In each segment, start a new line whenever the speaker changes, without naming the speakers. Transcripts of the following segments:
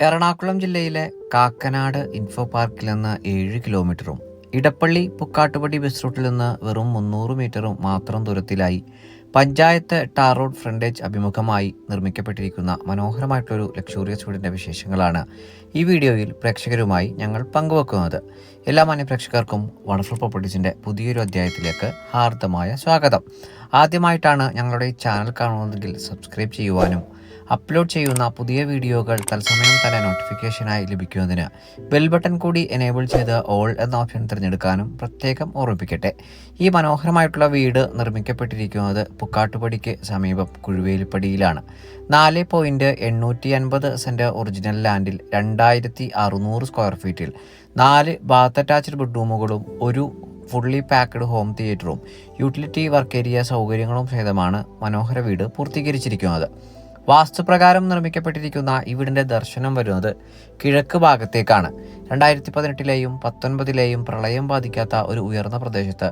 എറണാകുളം ജില്ലയിലെ കാക്കനാട് ഇൻഫോ പാർക്കിൽ നിന്ന് ഏഴ് കിലോമീറ്ററും ഇടപ്പള്ളി പുക്കാട്ടുപടി ബസ് റൂട്ടിൽ നിന്ന് വെറും മുന്നൂറ് മീറ്ററും മാത്രം ദൂരത്തിലായി പഞ്ചായത്ത് ടാർ റോഡ് ഫ്രണ്ടേജ് അഭിമുഖമായി നിർമ്മിക്കപ്പെട്ടിരിക്കുന്ന മനോഹരമായിട്ടുള്ളൊരു ലക്ഷൂറിയസ് വീടിന്റെ വിശേഷങ്ങളാണ് ഈ വീഡിയോയിൽ പ്രേക്ഷകരുമായി ഞങ്ങൾ പങ്കുവെക്കുന്നത്. എല്ലാ മാന്യപ്രേക്ഷകർക്കും വണ്ടർഫുൾ പ്രോപ്പർട്ടീസിന്റെ പുതിയൊരു അധ്യായത്തിലേക്ക് ഹാർദമായ സ്വാഗതം. ആദ്യമായിട്ടാണ് ഞങ്ങളുടെ ചാനൽ കാണുന്നതെങ്കിൽ സബ്സ്ക്രൈബ് ചെയ്യുവാനും അപ്ലോഡ് ചെയ്യുന്ന പുതിയ വീഡിയോകൾ തത്സമയം തന്നെ നോട്ടിഫിക്കേഷനായി ലഭിക്കുന്നതിന് ബെൽ ബട്ടൺ കൂടി എനേബിൾ ചെയ്ത് ഓൾ എന്ന ഓപ്ഷൻ തിരഞ്ഞെടുക്കാനും പ്രത്യേകം ഓർമ്മിപ്പിക്കട്ടെ. ഈ മനോഹരമായിട്ടുള്ള വീട് നിർമ്മിക്കപ്പെട്ടിരിക്കുന്നത് പുക്കാട്ടുപടിക്ക് സമീപം കുഴുവേലിപ്പടിയിലാണ്. നാല് പോയിന്റ് എണ്ണൂറ്റി അൻപത് സെന്റ് ഒറിജിനൽ ലാൻഡിൽ രണ്ടായിരത്തി അറുന്നൂറ് സ്ക്വയർ ഫീറ്റിൽ നാല് ബാത്ത് അറ്റാച്ച്ഡ് ബെഡ്റൂമുകളും ഒരു ഫുള്ളി പാക്ക്ഡ് ഹോം തിയേറ്ററും യൂട്ടിലിറ്റി വർക്ക് ഏരിയ സൗകര്യങ്ങളും സഹിതമാണ് മനോഹര വീട് പൂർത്തീകരിച്ചിരിക്കുന്നത്. വാസ്തുപ്രകാരം നിർമ്മിക്കപ്പെട്ടിരിക്കുന്ന ഈ വീടിന്റെ ദർശനം വരുന്നത് കിഴക്ക് ഭാഗത്തേക്കാണ്. രണ്ടായിരത്തി പതിനെട്ടിലെയും പത്തൊൻപതിലെയും പ്രളയം ബാധിക്കാത്ത ഒരു ഉയർന്ന പ്രദേശത്ത്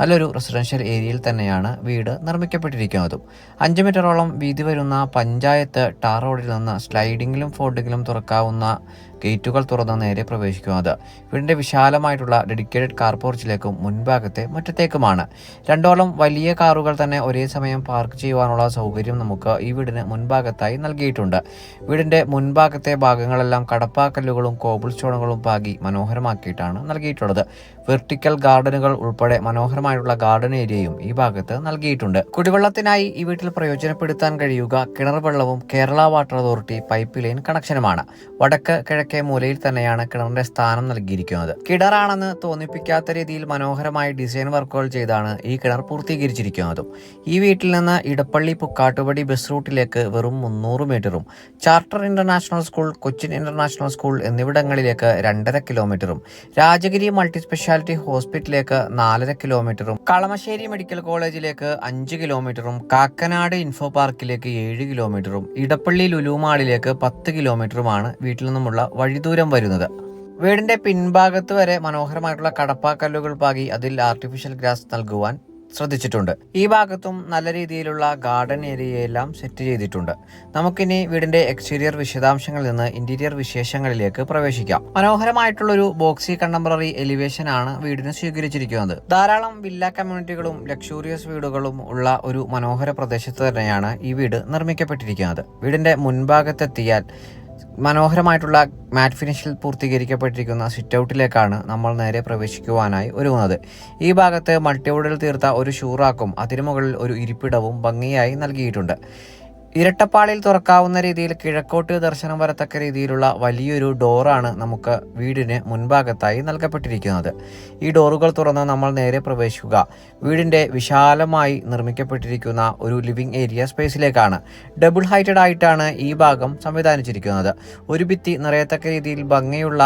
നല്ലൊരു റെസിഡൻഷ്യൽ ഏരിയയിൽ തന്നെയാണ് വീട് നിർമ്മിക്കപ്പെട്ടിരിക്കുന്നതും. അഞ്ച് മീറ്ററോളം വീതി വരുന്ന പഞ്ചായത്ത് ടാർ റോഡിൽ നിന്ന് സ്ലൈഡിങ്ങിലും ഫോൾഡിങ്ങിലും തുറക്കാവുന്ന ഗേറ്റുകൾ തുറന്ന് നേരെ പ്രവേശിക്കുന്നത്. വീടിന്റെ വിശാലമായിട്ടുള്ള ഡെഡിക്കേറ്റഡ് കാർ പോർച്ചിലേക്കും മുൻഭാഗത്തെ മുറ്റത്തേക്കുമാണ്. രണ്ടോളം വലിയ കാറുകൾ തന്നെ ഒരേ സമയം പാർക്ക് ചെയ്യുവാനുള്ള സൗകര്യം നമുക്ക് ഈ വീടിന് മുൻഭാഗത്തായി നൽകിയിട്ടുണ്ട്. വീടിന്റെ മുൻഭാഗത്തെ ഭാഗങ്ങളെല്ലാം കടപ്പാക്കല്ലുകളും കോബിൾ സ്റ്റോണുകളും പാകി മനോഹരമാക്കിയിട്ടാണ് നൽകിയിട്ടുള്ളത്. വെർട്ടിക്കൽ ഗാർഡനുകൾ ഉൾപ്പെടെ മനോഹരമായിട്ടുള്ള ഗാർഡൻ ഏരിയയും ഈ ഭാഗത്ത് നൽകിയിട്ടുണ്ട്. കുടിവെള്ളത്തിനായി ഈ വീട്ടിൽ പ്രയോജനപ്പെടുത്താൻ കഴിയുക കിണർ വെള്ളവും Kerala water authority pipe line കണക്ഷനുമാണ്. വടക്ക് കിഴക്കേ മൂലയിൽ തന്നെയാണ് കിണറിന്റെ സ്ഥാനം നൽകിയിരിക്കുന്നത്. കിണറാണെന്ന് തോന്നിപ്പിക്കാത്ത രീതിയിൽ മനോഹരമായ ഡിസൈൻ വർക്കുകൾ ചെയ്താണ് ഈ കിണർ പൂർത്തീകരിച്ചിരിക്കുന്നതും. ഈ വീട്ടിൽ നിന്ന് ഇടപ്പള്ളി പുക്കാട്ടുപടി ബസ് റൂട്ടിലേക്ക് വെറും മുന്നൂറ് മീറ്ററും charter international school Cochin international school എന്നിവിടങ്ങളിലേക്ക് രണ്ടര കിലോമീറ്ററും രാജഗിരി മൾട്ടി സ്പെഷ്യാലിറ്റി ഹോസ്പിറ്റലിലേക്ക് നാലര കിലോമീറ്ററും കളമശ്ശേരി മെഡിക്കൽ കോളേജിലേക്ക് അഞ്ച് കിലോമീറ്ററും കാക്കനാട് ഇൻഫോ പാർക്കിലേക്ക് ഏഴ് കിലോമീറ്ററും ഇടപ്പള്ളി ലുലുമാളിലേക്ക് പത്ത് കിലോമീറ്ററുമാണ് വീട്ടിൽ നിന്നുമുള്ള വഴിദൂരം വരുന്നത്. വീടിന്റെ പിൻഭാഗത്ത് വരെ മനോഹരമായിട്ടുള്ള കടപ്പാക്കല്ലുകൾ പാകി അതിൽ ആർട്ടിഫിഷ്യൽ ഗ്രാസ് നൽകുവാൻ ശ്രദ്ധിച്ചിട്ടുണ്ട്. ഈ ഭാഗത്തും നല്ല രീതിയിലുള്ള ഗാർഡൻ ഏരിയയെല്ലാം സെറ്റ് ചെയ്തിട്ടുണ്ട്. നമുക്കിനി വീടിന്റെ എക്സ്റ്റീരിയർ വിശദാംശങ്ങളിൽ നിന്ന് ഇന്റീരിയർ വിശേഷങ്ങളിലേക്ക് പ്രവേശിക്കാം. മനോഹരമായിട്ടുള്ള ഒരു ബോക്സി കണ്ടംപററി എലിവേഷൻ ആണ് വീടിന് സ്വീകരിച്ചിരിക്കുന്നത്. ധാരാളം വില്ല കമ്മ്യൂണിറ്റികളും ലക്ഷൂറിയസ് വീടുകളും ഉള്ള ഒരു മനോഹര പ്രദേശത്ത് തന്നെയാണ് ഈ വീട് നിർമ്മിക്കപ്പെട്ടിരിക്കുന്നത്. വീടിന്റെ മുൻഭാഗത്തെത്തിയാൽ മനോഹരമായിട്ടുള്ള മാറ്റ് ഫിനിഷിൽ പൂർത്തീകരിക്കപ്പെട്ടിരിക്കുന്ന സിറ്റ് ഔട്ടിലേക്കാണ് നമ്മൾ നേരെ പ്രവേശിക്കുവാനായി ഒരുങ്ങുന്നത്. ഈ ഭാഗത്ത് മൾട്ടിവുഡിൽ തീർത്ത ഒരു ഷൂറാക്കും അതിനു മുകളിൽ ഒരു ഇരിപ്പിടവും ഭംഗിയായി നൽകിയിട്ടുണ്ട്. ഇരട്ടപ്പാളിൽ തുറക്കാവുന്ന രീതിയിൽ കിഴക്കോട്ട് ദർശനം വരത്തക്ക രീതിയിലുള്ള വലിയൊരു ഡോറാണ് നമുക്ക് വീടിന് മുൻഭാഗത്തായി നൽകപ്പെട്ടിരിക്കുന്നത്. ഈ ഡോറുകൾ തുറന്ന് നമ്മൾ നേരെ പ്രവേശിക്കുക. വീടിന്റെ വിശാലമായി നിർമ്മിക്കപ്പെട്ടിരിക്കുന്ന ഒരു ലിവിംഗ് ഏരിയ സ്പേസിലേക്കാണ്. ഡബിൾ ഹൈറ്റഡ് ആയിട്ടാണ് ഈ ഭാഗം സംവിധാനിച്ചിരിക്കുന്നത്. ഒരു ഭിത്തി നിറയത്തക്ക രീതിയിൽ ഭംഗിയുള്ള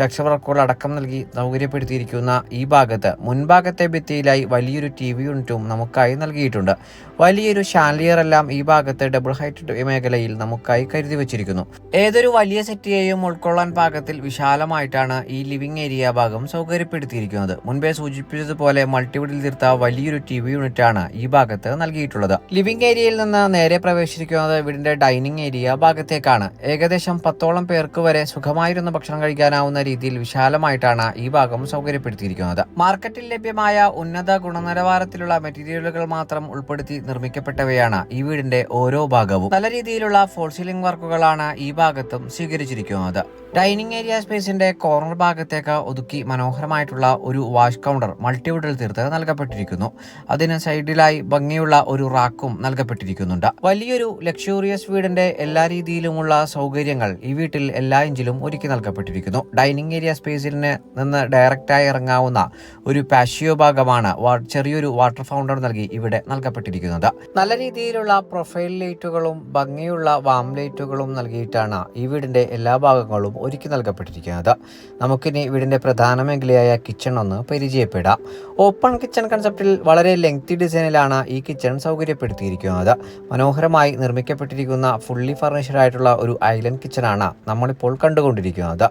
ടെക്സ്ചർ വർക്കുകൾ അടക്കം നൽകി സൗകര്യപ്പെടുത്തിയിരിക്കുന്ന ഈ ഭാഗത്ത് മുൻഭാഗത്തെ ഭിത്തിയിലായി വലിയൊരു ടി വി യൂണിറ്റും നമുക്കായി നൽകിയിട്ടുണ്ട്. വലിയൊരു ഷാൻലിയർ എല്ലാം ഈ ഭാഗത്ത് ഡബിൾ ഹൈറ്റ് മേഖലയിൽ നമുക്കായി കരുതി വച്ചിരിക്കുന്നു. ഏതൊരു വലിയ സെറ്റിയെയും ഉൾക്കൊള്ളാൻ പാകത്തിൽ വിശാലമായിട്ടാണ് ഈ ലിവിംഗ് ഏരിയ ഭാഗം സൗകര്യപ്പെടുത്തിയിരിക്കുന്നത്. മുൻപേ സൂചിപ്പിച്ചതുപോലെ മൾട്ടിവിഡിൽ തീർത്ത വലിയൊരു ടി വി യൂണിറ്റ് ആണ് ഈ ഭാഗത്ത് നൽകിയിട്ടുള്ളത്. ലിവിംഗ് ഏരിയയിൽ നിന്ന് നേരെ പ്രവേശിക്കുന്നത് വീടിന്റെ ഡൈനിങ് ഏരിയ ഭാഗത്തേക്കാണ്. ഏകദേശം പത്തോളം പേർക്ക് വരെ സുഖമായിരുന്ന ഭക്ഷണം കഴിക്കാനാവുന്ന രീതിയിൽ വിശാലമായിട്ടാണ് ഈ ഭാഗം സൗകര്യപ്പെടുത്തിയിരിക്കുന്നത്. മാർക്കറ്റിൽ ലഭ്യമായ ഉന്നത ഗുണനിലവാരത്തിലുള്ള മെറ്റീരിയലുകൾ മാത്രം ഉൾപ്പെടുത്തി നിർമ്മിക്കപ്പെട്ടവയാണ് ഈ വീടിന്റെ ഓരോ ഭാഗവും. നല്ല രീതിയിലുള്ള ഫോൾ സീലിംഗ് വർക്കുകളാണ് ഈ ഭാഗത്തും സ്വീകരിച്ചിരിക്കുന്നത്. ഡൈനിങ് ഏരിയ സ്പേസിന്റെ കോർണർ ഭാഗത്തേക്ക് ഒതുക്കി മനോഹരമായിട്ടുള്ള ഒരു വാഷ് കൗണ്ടർ മൾട്ടിവുഡിൽ തീർത്ത് നൽകപ്പെട്ടിരിക്കുന്നു. അതിന് സൈഡിലായി ഭംഗിയുള്ള ഒരു റാക്കും നൽകപ്പെട്ടിരിക്കുന്നുണ്ട്. വലിയൊരു ലക്ഷൂറിയസ് വീടിന്റെ എല്ലാ രീതിയിലുമുള്ള സൗകര്യങ്ങൾ ഈ വീട്ടിൽ എല്ലാ ഇഞ്ചിലും ഒരുക്കി നൽകപ്പെട്ടിരിക്കുന്നു. ഡൈനിങ് ഏരിയ സ്പേസിന് നിന്ന് ഡയറക്റ്റായി ഇറങ്ങാവുന്ന ഒരു പാഷ്യോ ഭാഗമാണ് ചെറിയൊരു വാട്ടർ ഫൗണ്ടർ നൽകി ഇവിടെ നൽകപ്പെട്ടിരിക്കുന്നത്. നല്ല രീതിയിലുള്ള പ്രൊഫൈൽ ലൈറ്റുകളും ഭംഗിയുള്ള വാം ലൈറ്റുകളും നൽകിയിട്ടാണ് ഈ വീടിന്റെ എല്ലാ ഭാഗങ്ങളും ഒരുക്കി നൽകപ്പെട്ടിരിക്കുന്നത്. നമുക്കിനി വീടിന്റെ പ്രധാന മേഖലയായ കിച്ചൺ ഒന്ന് പരിചയപ്പെടാം. ഓപ്പൺ കിച്ചൺ കൺസെപ്റ്റിൽ വളരെ ലെങ്തി ഡിസൈനിലാണ് ഈ കിച്ചൺ സൗകര്യപ്പെടുത്തിയിരിക്കുന്നത്. മനോഹരമായി നിർമ്മിക്കപ്പെട്ടിരിക്കുന്ന ഫുള്ളി ഫർണിഷ്ഡ് ആയിട്ടുള്ള ഒരു ഐലൻഡ് കിച്ചൺ കിച്ചണാണ് നമ്മളിപ്പോൾ കണ്ടുകൊണ്ടിരിക്കുന്നത്.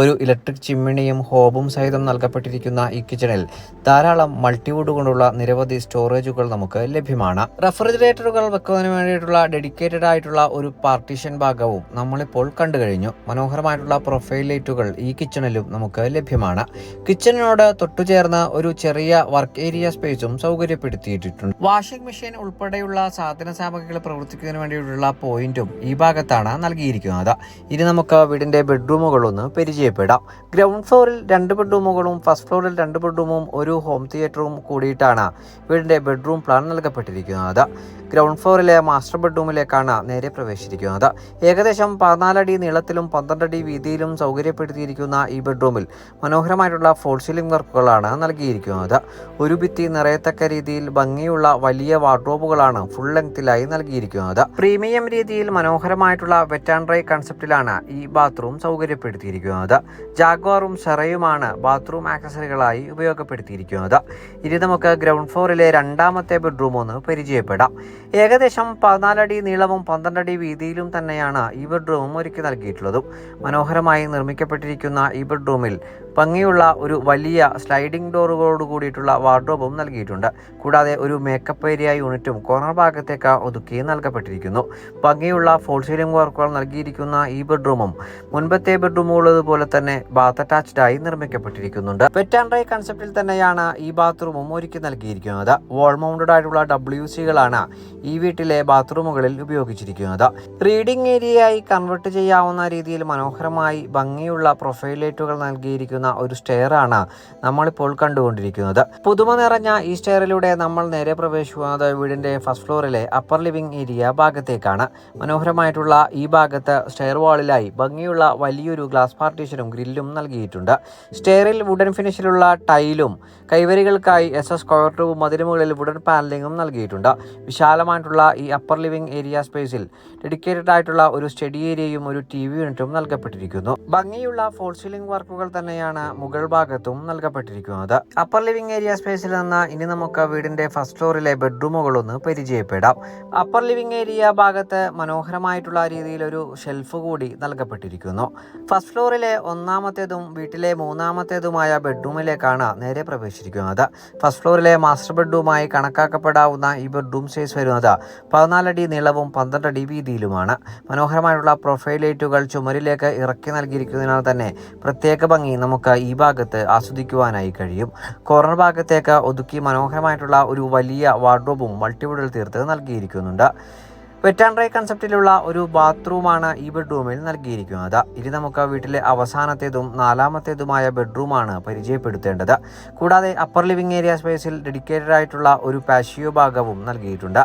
ഒരു ഇലക്ട്രിക് ചിമ്മിണിയും ഹോബും സഹിതം നൽകപ്പെട്ടിരിക്കുന്ന ഈ കിച്ചണിൽ ധാരാളം മൾട്ടിവുഡ് കൊണ്ടുള്ള നിരവധി സ്റ്റോറേജുകൾ നമുക്ക് ലഭ്യമാണ്. റെഫ്രിജറേറ്ററുകൾ വെക്കുന്നതിന് വേണ്ടിയിട്ടുള്ള ഡെഡിക്കേറ്റഡ് ആയിട്ടുള്ള ഒരു പാർട്ടീഷൻ ഭാഗവും നമ്മളിപ്പോൾ കണ്ടു കഴിഞ്ഞു. മനോഹരമായിട്ടുള്ള പ്രൊഫൈൽ ലൈറ്റുകൾ ഈ കിച്ചണിലും നമുക്ക് ലഭ്യമാണ്. കിച്ചണിനോട് തൊട്ടുചേർന്ന് ഒരു ചെറിയ വർക്ക് ഏരിയ സ്പേസും സൗകര്യപ്പെടുത്തിയിട്ടുണ്ട്. വാഷിംഗ് മെഷീൻ ഉൾപ്പെടെയുള്ള സാധന സാമഗ്രികൾ പ്രവർത്തിക്കുന്നതിന് വേണ്ടിയിട്ടുള്ള പോയിന്റും ഈ ഭാഗത്താണ് നൽകിയിരിക്കുന്നത്. ഇനി നമുക്ക് വീടിന്റെ ബെഡ്റൂമുകളൊന്ന് പരിചയപ്പെടാം. ഗ്രൗണ്ട് ഫ്ലോറിൽ രണ്ട് ബെഡ്റൂമുകളും ഫസ്റ്റ് ഫ്ലോറിൽ രണ്ട് ബെഡ്റൂമും ഒരു ഹോം തിയേറ്ററും കൂടിയിട്ടാണ് വീടിന്റെ ബെഡ്റൂം പ്ലാൻ നൽകപ്പെട്ടിരിക്കുന്നത്. ഗ്രൗണ്ട് ഫ്ലോറിലെ മാസ്റ്റർ ബെഡ്റൂമിലേക്കാണ് നേരെ പ്രവേശിച്ചിരിക്കുന്നത്. ഏകദേശം പതിനാലടി നീളത്തിലും പന്ത്രണ്ടടി വീതിയിലും സൗകര്യപ്പെടുത്തിയിരിക്കുന്ന ഈ ബെഡ്റൂമിൽ മനോഹരമായിട്ടുള്ള ഫോൾ സീലിംഗ് വർക്കുകളാണ് നൽകിയിരിക്കുന്നത്. ഒരു ഭിത്തി നിറയത്തക്ക രീതിയിൽ ഭംഗിയുള്ള വലിയ വാർഡ്രോബുകളാണ് ഫുൾ ലെങ്തിലായി നൽകിയിരിക്കുന്നത്. പ്രീമിയം രീതിയിൽ മനോഹരമായിട്ടുള്ള വെറ്റാൻഡ്രൈ കൺസെപ്റ്റിലാണ് ഈ ബാത്റൂം സൗകര്യപ്പെടുത്തിയിരിക്കുന്നത്. ജാഗ്വാറും സെറയുമാണ് ബാത്റൂം ആക്സസറികളായി ഉപയോഗപ്പെടുത്തിയിരിക്കുന്നത്. ഇനി നമുക്ക് ഗ്രൗണ്ട് ഫ്ലോറിലെ രണ്ടാമത്തെ ബെഡ്റൂം ഒന്ന് പരിചയപ്പെടാം. ഏകദേശം പതിനാലടി നീളവും പന്ത്രണ്ടടി വീതിയിലും തന്നെയാണ് ഈ ബെഡ്റൂമും ഒരുക്കി നൽകിയിട്ടുള്ളതും. മനോഹരമായി നിർമ്മിക്കപ്പെട്ടിരിക്കുന്ന ഈ ബെഡ്റൂമിൽ ഭംഗിയുള്ള ഒരു വലിയ സ്ലൈഡിംഗ് ഡോറുകളോട് കൂടിയിട്ടുള്ള വാർഡ്രോബും നൽകിയിട്ടുണ്ട്. കൂടാതെ ഒരു മേക്കപ്പ് ഏരിയ യൂണിറ്റും കോർണർ ഭാഗത്തേക്ക് ഒതുക്കി നൽകപ്പെട്ടിരിക്കുന്നു. ഭംഗിയുള്ള ഫോൾ സീലിംഗ് വർക്കുകൾ നൽകിയിരിക്കുന്ന ഈ ബെഡ്റൂമും മുൻപത്തെ ബെഡ്റൂമുള്ളതുപോലെ തന്നെ ബാത്ത് അറ്റാച്ച്ഡ് ആയി നിർമ്മിക്കപ്പെട്ടിരിക്കുന്നുണ്ട്. വെറ്റ് ആൻഡ് ഡ്രൈ കൺസെപ്റ്റിൽ തന്നെയാണ് ഈ ബാത്റൂമും ഒരുക്കി നൽകിയിരിക്കുന്നത്. വോൾ മൗണ്ടഡ് ആയിട്ടുള്ള ഡബ്ല്യു സികളാണ് ഈ വീട്ടിലെ ബാത്റൂമുകളിൽ ഉപയോഗിച്ചിരിക്കുന്നത്. റീഡിംഗ് ഏരിയയായി കൺവെർട്ട് ചെയ്യാവുന്ന രീതിയിൽ മനോഹരമായി ഭംഗിയുള്ള പ്രൊഫൈൽ ലൈറ്റുകൾ നൽകിയിരിക്കുന്ന ഒരു സ്റ്റെയർ ആണ് നമ്മളിപ്പോൾ കണ്ടുകൊണ്ടിരിക്കുന്നത്. പുതുമ നിറഞ്ഞ ഈ സ്റ്റെയറിലൂടെ നമ്മൾ നേരെ പ്രവേശിക്കുന്നത് വീടിന്റെ ഫസ്റ്റ് ഫ്ലോറിലെ അപ്പർ ലിവിംഗ് ഏരിയ ഭാഗത്തേക്കാണ്. മനോഹരമായിട്ടുള്ള ഈ ഭാഗത്ത് സ്റ്റെയർ വാളിലായി ഭംഗിയുള്ള വലിയൊരു ഗ്ലാസ് പാർട്ടീഷനും ഗ്രില്ലും നൽകിയിട്ടുണ്ട്. സ്റ്റെയറിൽ വുഡൻ ഫിനിഷിലുള്ള ടൈലും കൈവരികൾക്കായി എസ് എസ് സ്ക്വയർ ട്യൂബും അതിനു വുഡൻ പാനലിങ്ങും നൽകിയിട്ടുണ്ട്. വിശാലമായിട്ടുള്ള ഈ അപ്പർ ലിവിംഗ് ഏരിയ സ്പേസിൽ ഡെഡിക്കേറ്റഡ് ആയിട്ടുള്ള ഒരു സ്റ്റഡി ഏരിയയും ഒരു ടി വി യൂണിറ്റും നൽകപ്പെട്ടിരിക്കുന്നു. ഭംഗിയുള്ള ഫോൾ സീലിംഗ് വർക്കുകൾ തന്നെയാണ് മുകൾ ഭാഗത്തും നൽകപ്പെട്ടിരിക്കുന്നത്. അപ്പർ ലിവിംഗ് ഏരിയ സ്പേസിൽ നിന്ന് ഇനി നമുക്ക് വീടിന്റെ ഫസ്റ്റ് ഫ്ലോറിലെ ബെഡ്റൂമുകളൊന്ന് പരിചയപ്പെടാം. അപ്പർ ലിവിംഗ് ഏരിയ ഭാഗത്ത് മനോഹരമായിട്ടുള്ള രീതിയിൽ ഒരു ഷെൽഫ് കൂടി നൽകപ്പെട്ടിരിക്കുന്നു. ഫസ്റ്റ് ഫ്ലോറിലെ ഒന്നാമത്തേതും വീട്ടിലെ മൂന്നാമത്തേതുമായ ബെഡ്റൂമിലേക്കാണ് നേരെ പ്രവേശിച്ചിരിക്കുന്നത്. ഫസ്റ്റ് ഫ്ലോറിലെ മാസ്റ്റർ ബെഡ്റൂമായി കണക്കാക്കപ്പെടാവുന്ന ഈ ബെഡ്റൂം സൈസ് വരുന്നത് പതിനാലടി നീളവും പന്ത്രണ്ടടി വീതിയിലുമാണ്. മനോഹരമായുള്ള പ്രൊഫൈൽ ലൈറ്റുകൾ ചുമരിലേക്ക് ഇറക്കി നൽകിയിരിക്കുന്നതിനാൽ തന്നെ പ്രത്യേക ഭംഗി നമുക്ക് ഈ ഭാഗത്ത് ആസ്വദിക്കുവാനായി കഴിയും. കോർണർ ഭാഗത്തേക്ക് ഒതുക്കി മനോഹരമായിട്ടുള്ള ഒരു വലിയ വാർഡ്രോബും മൾട്ടിവുഡിൽ തീർത്ത് നൽകിയിരിക്കുന്നുണ്ട്. വെറ്റ് ആൻഡ് ഡ്രൈ കൺസെപ്റ്റിലുള്ള ഒരു ബാത്റൂമാണ് ഈ ബെഡ്റൂമിൽ നൽകിയിരിക്കുന്നത്. ഇനി നമുക്ക് വീട്ടിലെ അവസാനത്തേതും നാലാമത്തേതുമായ ബെഡ്റൂമാണ് പരിചയപ്പെടുത്തേണ്ടത്. കൂടാതെ അപ്പർ ലിവിംഗ് ഏരിയ സ്പേസിൽ ഡെഡിക്കേറ്റഡ് ആയിട്ടുള്ള ഒരു പാഷിയോ ഭാഗവും നൽകിയിട്ടുണ്ട്.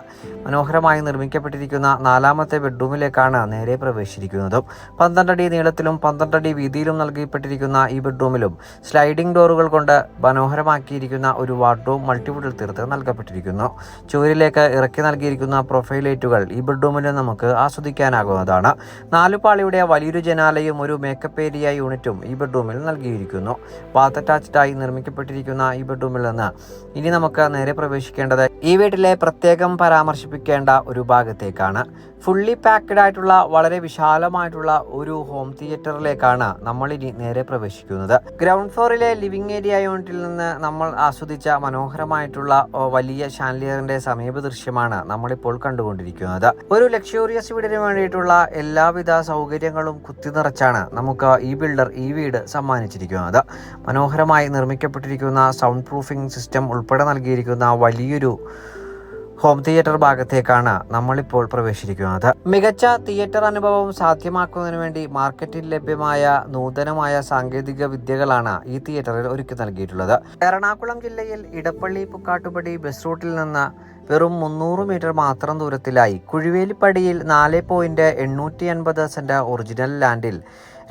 മനോഹരമായി നിർമ്മിക്കപ്പെട്ടിരിക്കുന്ന നാലാമത്തെ ബെഡ്റൂമിലേക്കാണ് നേരെ പ്രവേശിച്ചിരിക്കുന്നതും. പന്ത്രണ്ടടി നീളത്തിലും പന്ത്രണ്ടടി വീതിയിലും നൽകിപ്പെട്ടിരിക്കുന്ന ഈ ബെഡ്റൂമിലും സ്ലൈഡിംഗ് ഡോറുകൾ കൊണ്ട് മനോഹരമാക്കിയിരിക്കുന്ന ഒരു വാർഡ്രോബ് മൾട്ടിവുഡിൽ തീർത്ത് നൽകപ്പെട്ടിരിക്കുന്നു. ചുവരിലേക്ക് ഇറക്കി നൽകിയിരിക്കുന്ന പ്രൊഫൈൽ ലൈറ്റുകൾ ബെഡ്റൂമിൽ നമുക്ക് ആസ്വദിക്കാനാകുന്നതാണ്. നാലുപാളിയുടെ വലിയൊരു ജനാലയും ഒരു മേക്കപ്പ് ഏരിയ യൂണിറ്റും ഈ ബെഡ്റൂമിൽ നൽകിയിരിക്കുന്നു. ബാത്ത് അറ്റാച്ച്ഡ് ആയി നിർമ്മിക്കപ്പെട്ടിരിക്കുന്ന ഈ ബെഡ്റൂമിൽ നിന്ന് ഇനി നമുക്ക് നേരെ പ്രവേശിക്കേണ്ടത് ഈ വീട്ടിലെ പ്രത്യേകം പരാമർശിപ്പിക്കേണ്ട ഒരു ഭാഗത്തേക്കാണ്. ഫുള്ളി പാക്ക്ഡ് ആയിട്ടുള്ള വളരെ വിശാലമായിട്ടുള്ള ഒരു ഹോം തിയേറ്ററിലേക്കാണ് നമ്മൾ ഇനി നേരെ പ്രവേശിക്കുന്നത്. ഗ്രൗണ്ട് ഫ്ലോറിലെ ലിവിംഗ് ഏരിയ യൂണിറ്റിൽ നിന്ന് നമ്മൾ ആസ്വദിച്ച മനോഹരമായിട്ടുള്ള വലിയ ഷാൻലിയറിന്റെ സമീപ ദൃശ്യമാണ് നമ്മളിപ്പോൾ കണ്ടുകൊണ്ടിരിക്കുന്നത്. ഒരു ലക്ഷൂറിയസ് വീടിന് വേണ്ടിയിട്ടുള്ള എല്ലാവിധ സൗകര്യങ്ങളും കുത്തി നിറച്ചാണ് നമുക്ക് ഈ ബിൽഡർ ഈ വീട് സമ്മാനിച്ചിരിക്കുന്നത്. മനോഹരമായി നിർമ്മിക്കപ്പെട്ടിരിക്കുന്ന സൗണ്ട് പ്രൂഫിംഗ് സിസ്റ്റം ഉൾപ്പെടെ നൽകിയിരിക്കുന്ന വലിയൊരു ഹോം തിയേറ്റർ ഭാഗത്തേക്കാണ് നമ്മളിപ്പോൾ പ്രവേശിച്ചിരിക്കുന്നത്. മികച്ച തിയേറ്റർ അനുഭവം സാധ്യമാക്കുന്നതിന് വേണ്ടി മാർക്കറ്റിൽ ലഭ്യമായ നൂതനമായ സാങ്കേതിക വിദ്യകളാണ് ഈ തിയേറ്ററിൽ ഒരുക്കി നൽകിയിട്ടുള്ളത്. എറണാകുളം ജില്ലയിൽ ഇടപ്പള്ളി പുക്കാട്ടുപടി ബസ് റൂട്ടിൽ നിന്ന് വെറും മുന്നൂറ് മീറ്റർ മാത്രം ദൂരത്തിലായി. കുഴിവേലിപ്പടിയിൽ നാല് പോയിന്റ് എണ്ണൂറ്റി എൺപത് സെന്റ് ഒറിജിനൽ ലാൻഡിൽ.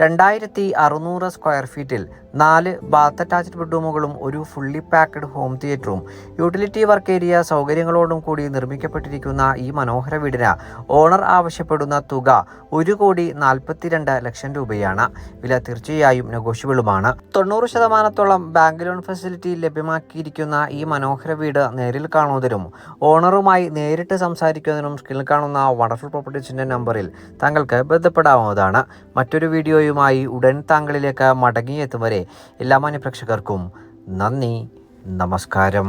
രണ്ടായിരത്തി അറുന്നൂറ് സ്ക്വയർ ഫീറ്റിൽ നാല് ബാത്ത് അറ്റാച്ച്ഡ് ബെഡ്റൂമുകളും ഒരു ഫുള്ളി പാക്ക്ഡ് ഹോം തിയേറ്ററും യൂട്ടിലിറ്റി വർക്ക് ഏരിയ സൗകര്യങ്ങളോടും കൂടി നിർമ്മിക്കപ്പെട്ടിരിക്കുന്ന ഈ മനോഹര വീടിന് ഓണർ ആവശ്യപ്പെടുന്ന തുക ഒരു കോടി നാൽപ്പത്തിരണ്ട് ലക്ഷം രൂപയാണ്. വില തീർച്ചയായും നെഗോഷ്യബിളുമാണ്. തൊണ്ണൂറ് ശതമാനത്തോളം ബാങ്ക് ലോൺ ഫെസിലിറ്റി ലഭ്യമാക്കിയിരിക്കുന്ന ഈ മനോഹര വീട് നേരിൽ കാണുന്നതിനും ഓണറുമായി നേരിട്ട് സംസാരിക്കുന്നതിനും സ്കിൽ കാണുന്ന വണ്ടർഫുൾ പ്രോപ്പർട്ടീസിന്റെ നമ്പറിൽ താങ്കൾക്ക് ബന്ധപ്പെടാവുന്നതാണ്. മറ്റൊരു വീഡിയോയുമായി ഉടൻ താങ്കളിലേക്ക് മടങ്ങിയെത്തും വരെ എല്ലാ മാന്യപ്രേക്ഷകർക്കും നന്ദി നമസ്കാരം.